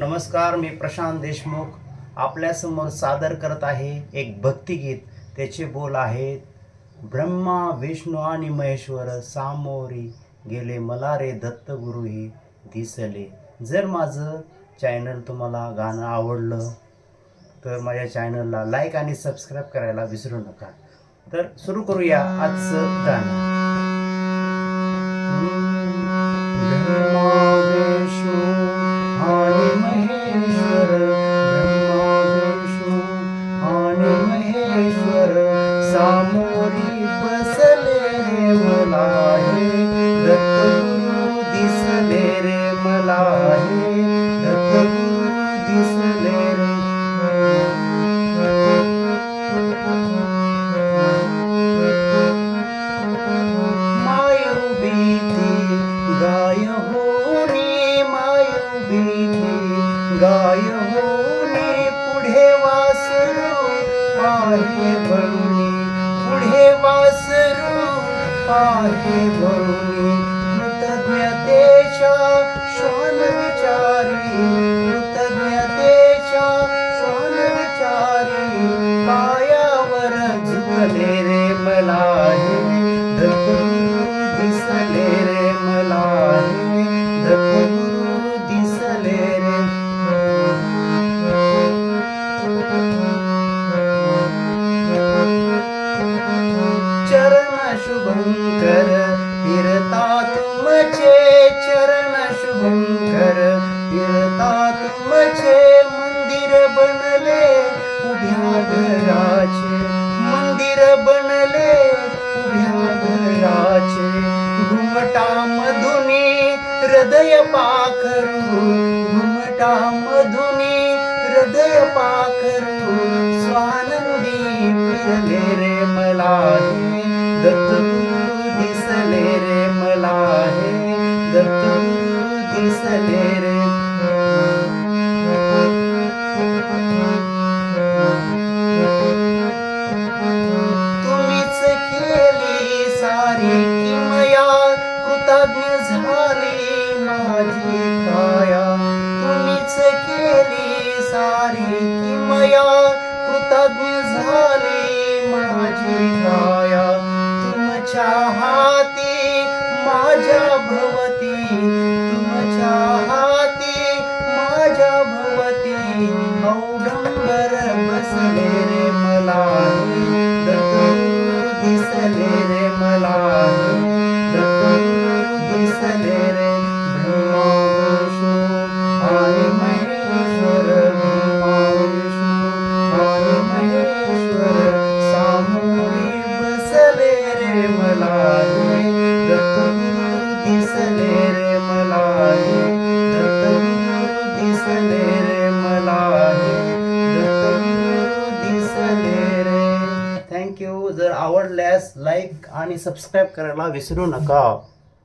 नमस्कार मी प्रशांत देशमुख. आपल्यासमोर सादर करत आहे एक भक्तिगीत. त्याचे बोल आहेत ब्रह्मा विष्णू आणि महेश्वर. सामोरी गेले मला रे दत्तगुरूही दिसले. जर माझं चॅनल तुम्हाला गाणं आवडलं तर माझ्या चॅनलला लाईक आणि सबस्क्राईब करायला विसरू नका. तर सुरू करूया आजचं गाणं. महेश्वर गाय होनी पुढे वासरू आहे भरुनी पुढे वासरू आहे भरुनी कृतज्ञतेच्या श्वान विचारी कृतज्ञतेच्या श्वान विचारी पायावर झुकले रे मला चरण शुभंकर फिरता तुमचे मंदिर बनले. उभ्या घराचे मंदिर बनले. उभ्या घराचे घुमटा मधुनी हृदय पाखरू. घुमटा मधुनी हृदय पाखरू. स्वानंदी फिरले रे मला दत्त सारी किमया कृतज्ञ झाले माझी काया तुमच्या हाती माझ्या भवती. तुमच्या हाती माझ्या भवती. औडंबर बसले रे मला. दिसले रे मला. दिसले रे. ब्रह्मा आणि जर आवडल्यास लाईक आणि सबस्क्राईब करायला विसरू नका.